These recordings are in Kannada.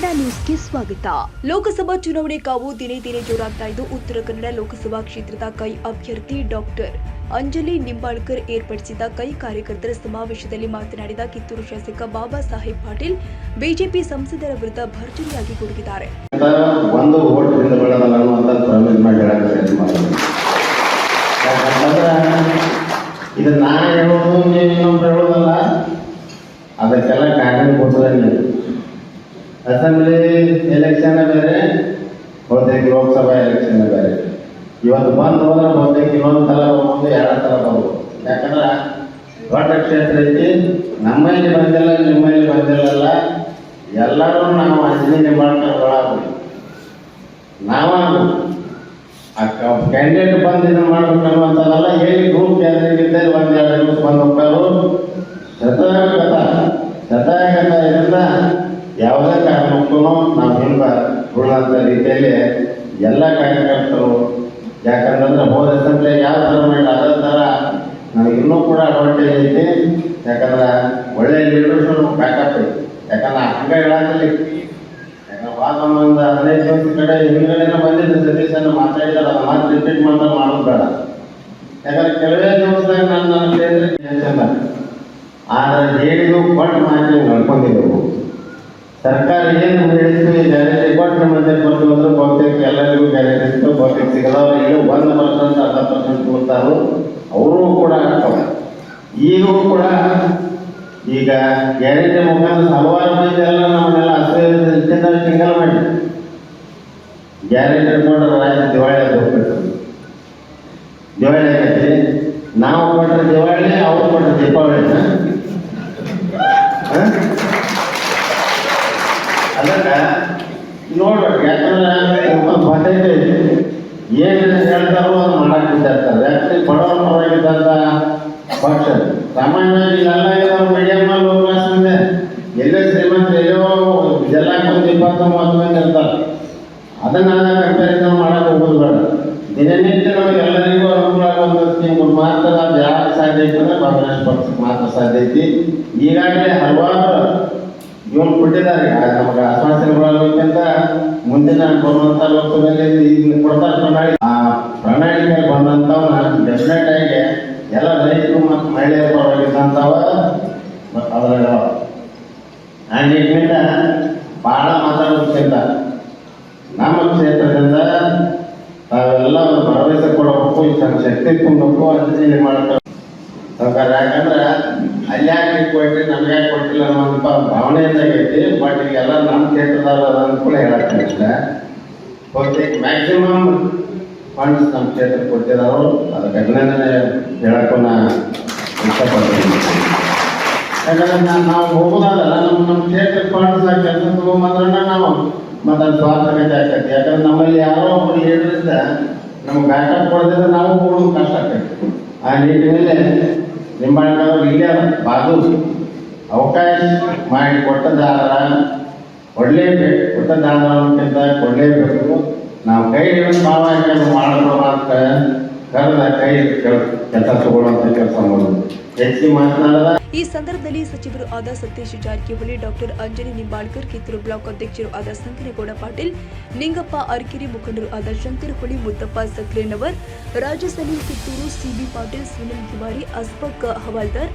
ಕನ್ನಡ ನ್ಯೂಸ್ಗೆ ಸ್ವಾಗತ. ಲೋಕಸಭಾ ಚುನಾವಣೆ ಕಾವು ದಿನೇ ದಿನೇ ಜೋರಾಗ್ತಾ ಇದ್ದು, ಉತ್ತರ ಕನ್ನಡ ಲೋಕಸಭಾ ಕ್ಷೇತ್ರದ ಕೈ ಅಭ್ಯರ್ಥಿ ಡಾಕ್ಟರ್ ಅಂಜಲಿ ನಿಂಬಾಳ್ಕರ್ ಏರ್ಪಡಿಸಿದ ಕೈ ಕಾರ್ಯಕರ್ತರ ಸಮಾವೇಶದಲ್ಲಿ ಮಾತನಾಡಿದ ಕಿತ್ತೂರು ಶಾಸಕ ಬಾಬಾ ಸಾಹೇಬ್ ಪಾಟೀಲ್, ಬಿಜೆಪಿ ಸಂಸದರ ವಿರುದ್ಧ ಭರ್ಜರಿಯಾಗಿ ಗುಡುಗಿದ್ದಾರೆ ಅಂತ ಒಂದು ಓಟ್ ಹಿಂದೆ ಅನ್ನುವಂಥ ಪ್ರಾಮಿಸ್ ಮಾಡಿ ಹೇಳಕ್ಕೆ ಪ್ರಯತ್ನ ಮಾಡ್ತೀನಿ ಯಾಕಂತಂದ್ರೆ ಇದು ನಾ ಹೇಳೋದು ನೀವು ಇನ್ನೊಬ್ರು ಹೇಳೋದಲ್ಲ ಅದಕ್ಕೆಲ್ಲ ಕಾರಣೀಭೂತದ ನೀವು ಅಸೆಂಬ್ಲಿ ಎಲೆಕ್ಷನ್ ಬೇರೆ, ಬಹುತೇಕ ಲೋಕಸಭಾ ಎಲೆಕ್ಷನ್ ಬೇರೆ. ಇವತ್ತು ಬಂದು ಹೋದ್ರೆ ಬಹುತೇಕ ಇನ್ನೊಂದು ಸಲ ಹೋಗ್ಬೋದು ಎರಡು ಸಲ ಬರ್ಬೋದು. ಯಾಕಂದ್ರೆ ದೊಡ್ಡ ಕ್ಷೇತ್ರ ಐತಿ, ನಮ್ಮಲ್ಲಿ ಬಂದಿಲ್ಲ, ನಿಮ್ಮಲ್ಲಿ ಬಂದಿಲ್ಲಲ್ಲ ಎಲ್ಲರೂ ನಾವು ಅಂಜನಿ ಮಾಡ್ಕೊಂಡು ನಾವ ಆ ಕ್ಯಾಂಡಿಡೇಟ್ ಬಂದು ಇದನ್ನ ಮಾಡ್ಬೇಕು ಅನ್ನುವಂಥದ್ದಲ್ಲ ಹೇಳಿ ಗ್ರೂಪ್ ಗ್ಯಾದರಿಂಗ್ ಇದ್ದರೆ ಒಂದು ಎರಡು ದಿವಸ ಬಂದು ಯಾಕಂತಂದ್ರೆ ಹೋದ ಅಸೆಂಬ್ಲಿ ಯಾವ ಥರ ಮಾಡಿಲ್ಲ ಅದೇ ಥರ ನಮಗೆ ಕೂಡ ಅಡ್ವಾಂಟೇಜ್ ಐತಿ. ಯಾಕಂದ್ರೆ ಒಳ್ಳೆ ಲೀಡರ್ಸ್ ಬ್ಯಾಕಪ್ ಯಾಕಂದ್ರೆ ಹಂಗ ಹೇಳಂಗಿಲ್ಲ ಯಾಕಂದ್ರೆ ವಾದ ಒಂದು ಹದಿನೈದು ದಿವಸ ಕಡೆ ಹಿಂದ್ಗಡೆನ ಬಂದಿದ್ದು ಸತೀಶನ್ನು ಮಾತಾಡಿದಾರೆ ಅದು ಮಾತು ರಿಪೀಟ್ ಮಾಡ್ತಾರೆ, ಮಾಡೋದು ಬೇಡ. ಯಾಕಂದ್ರೆ ಕೆಲವೇ ದಿವಸದಾಗ ನಾನು ನನ್ನ ಕೇಂದ್ರ ಆದರೆ ಹೇಳಿದ್ದು ಕೊಟ್ಟು ಮಾತಿ ನಡ್ಕೊಂಡಿದ್ದೆವು ಸರ್ಕಾರ ಏನು ಹೇಳಿದ್ದು ಈ ಗ್ಯಾರಂಟಿ ಕೊಟ್ಟು ಕೊಟ್ಟು ಅಂದ್ರೆ ಬಹುತೇಕ ಎಲ್ಲರಿಗೂ ಗ್ಯಾರಂಟಿ ಇತ್ತು ಬಹುತೇಕ ಸಿಗದವ್ರು ಈಗ ಒಂದು ಪರ್ಸೆಂಟ್ ಅರ್ಧ ಪರ್ಸೆಂಟ್ ಕೊಡ್ತಾರೋ ಅವರು ಕೂಡ ಆಗ್ತವೆ ಈಗೂ ಕೂಡ ಈಗ ಗ್ಯಾರಂಟಿ ಮುಖಾಂತರ ಹಲವಾರು ಮಂದಿ ಎಲ್ಲ ನಮ್ಮನ್ನೆಲ್ಲ ಅಸಹ್ಯದಿಂದ ಸಿಂಗಲ್ ಮಾಡಿ. ಗ್ಯಾರಂಟಿ ಕೊಟ್ಟರೆ ರಾಜ್ಯ ದಿವಾಳಿ ಅದು ದಿವಾಳಿ ಆಗೈತಿ ನಾವು ಕೊಟ್ಟರೆ ದಿವಾಳಿ, ಅವ್ರು ಕೊಟ್ಟರೆ ದೀಪಾವಳಿನ ಹ? ಅದಕ್ಕೆ ನೋಡ್ಬೇಕು, ಯಾಕಂದ್ರೆ ಬದೈತೆ ಏನು ಹೇಳ್ತಾರೋ ಅದು ಮಾಡಕ್ಕೆ ಬಿಟ್ಟಿರ್ತಾರೆ ಯಾಕಂದ್ರೆ ಬಡವರ ಪರವಾಗಿದ್ದಂಥ ಪಕ್ಷ ಸಾಮಾನ್ಯವಾಗಿ ಎಲ್ಲ ಇರೋ ಮೀಡಿಯಂ ಲೋ ಕ್ಲಾಸ್ ಮಂದಿ ಎಲ್ಲೇ ಶ್ರೀಮಂತ ಎಲ್ಲೋ ಎಲ್ಲ ಒಂದು ಇಪ್ಪತ್ತು ಮೂವತ್ತು ಮಂದಿ ಇರ್ತಾರೆ ಅದನ್ನ ಕಂಪ್ಯಾರಿಸನ್ ಮಾಡಕ್ಕೆ ಹೋಗೋದು ಬೇಡ. ದಿನನಿತ್ಯ ನಮಗೆ ಎಲ್ಲರಿಗೂ ಅನುಕೂಲ ಆಗುವಂಥ ಸ್ಕೀಮ್ ಮಾತ್ರ ಯಾರು ಸಾಧ್ಯ ಐತೆ ಅಂದ್ರೆ ಕಾಂಗ್ರೆಸ್ ಪಕ್ಷಕ್ಕೆ ಮಾತ್ರ ಸಾಧ್ಯ ಐತಿ. ಈಗಾಗಲೇ ಹಲವಾರು ಇವನು ಕೊಟ್ಟಿದ್ದಾರೆ. ನಮಗೆ ಆಶ್ವಾಸನೆಗಳಕ್ಕಿಂತ ಮುಂದಿನ ಬರುವಂತ ಲೋಕಸಭೆಯಲ್ಲಿ ಈಗ ಕೊಡ್ತಾರೆ ಪ್ರಣಾಳಿ. ಆ ಪ್ರಣಾಳಿಕೆ ಬಂದಂಥವನ್ನ ಡೆಫಿನೆಟ್ ಆಗಿ ಎಲ್ಲ ರೈತರು ಮತ್ತು ಮಹಿಳೆಯರ ಪರವಾಗಿದ್ದಂಥವ ಮತ್ತು ಅದರ ನಿಟ್ಟಿನಿಂದ ಭಾಳ ಮಾತಾಡೋದಕ್ಕಿಂತ ನಮ್ಮ ಕ್ಷೇತ್ರದಿಂದ ತಾವೆಲ್ಲ ಭರವಸೆ ಕೊಡಬೇಕು, ಈ ತನ್ನ ಶಕ್ತಿ ತುಂಬಬೇಕು ಅಂಜಲಿ ಮಾಡ್ತಾರೆ. ಸರ್ಕಾರ ಯಾಕಂದ್ರೆ ಅಲ್ಲಿ ಕೊಟ್ಟು ನಮ್ಗೆ ಕೊಟ್ಟಿಲ್ಲ ಅನ್ನೋ ಭಾವನೆ ಐತಿ. ಬಟ್ ಈಗೆಲ್ಲ ನಮ್ಮ ಅದನ್ನು ಕೂಡ ಹೇಳಕ್ಕಿಲ್ಲ ಬಹುತೇಕ ಮ್ಯಾಕ್ಸಿಮಮ್ ಫಂಡ್ಸ್ ನಮ್ಮ ಕ್ಷೇತ್ರ ಕೊಟ್ಟಿದ್ದಾರೋ ಅದಕ್ಕೆ ಅಭಿನಂದನೆ ಹೇಳಕ್ಕೂ ಇಷ್ಟಪಡ್ತೀನಿ. ಯಾಕಂದ್ರೆ ನಾನು ನಾವು ಹೋಗೋದಲ್ಲ ನಮ್ಮ ನಮ್ಮ ಕ್ಷೇತ್ರ ಫಂಡ್ಸ್ ಕೆಲಸ ತಗೊಂಬಂದ್ರೆ ನಾವು ಮತ್ತೆ ಸ್ವಾರ್ಥಕತೆ ಆಗ್ತೈತಿ ಯಾಕಂದ್ರೆ ನಮ್ಮಲ್ಲಿ ಯಾರೋ ಒಬ್ಬರು ಹೇಳಿದ್ರಿಂದ ನಮ್ಗೆ ಬ್ಯಾಕಪ್ ಕೊಡದಿದ್ರೆ ನಾವು ಹೋಗೋದು ಕಷ್ಟ ಆಗ್ತೈತಿ. ಆ ನಿಟ್ಟಿನಲ್ಲಿ ನಿಂಬಾಳ್ಕವ್ರು ಇಲ್ಲೇ ಬಾಜು ಅವಕಾಶ ಮಾಡಿ ಕೊಟ್ಟದಾರ, ಕೊಡಲೇಬೇಕು. ಕೊಟ್ಟದಾರ ಅನ್ನೋಕ್ಕಿಂತ ಕೊಡಲೇಬೇಕು. ನಾವು ಕೈ ಹಿಡಿದು ಭಾವ ಮಾಡ್ಕೊಳ್ಳೋ ಅಂತ ಕರೆದ ಕೈ ಈ ಸಂದರ್ಭದಲ್ಲಿ ಸಚಿವರು ಆದ ಸತೀಶ್ ಜಾರಕಿಹೊಳಿ, ಡಾಕ್ಟರ್ ಅಂಜಲಿ ನಿಂಬಾಳ್ಕರ್, ಕಿತ್ತೂರು ಬ್ಲಾಕ್ ಅಧ್ಯಕ್ಷರು ಆದ ಸಂಕನಗೌಡ ಪಾಟೀಲ್, ನಿಂಗಪ್ಪ ಅರ್ಕಿರಿ ಮುಖಂಡರು ಆದ ಶಂಕರಹೊಳಿ, ಮುತ್ತಪ್ಪ ಸಕ್ರೇನವರ್ ರಾಜ ಸಲೀಂ ಕಿತ್ತೂರು ಸಿಬಿ ಪಾಟೀಲ್, ಸುನಿಲ್ ತಿವಾರಿ, ಅಸ್ಪಕ್ ಹವಾಲ್ದಾರ್,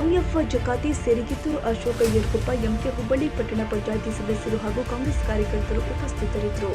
ಎಂಎಫ್ ಜಕಾತಿ ಸೇರಿ ಕಿತ್ತೂರು ಅಶೋಕ ಯರ್ಕೊಪ್ಪ ಎಂಕೆ ಹುಬ್ಬಳ್ಳಿ ಪಟ್ಟಣ ಪಂಚಾಯಿತಿ ಸದಸ್ಯರು ಹಾಗೂ ಕಾಂಗ್ರೆಸ್ ಕಾರ್ಯಕರ್ತರು ಉಪಸ್ಥಿತರಿದ್ದರು.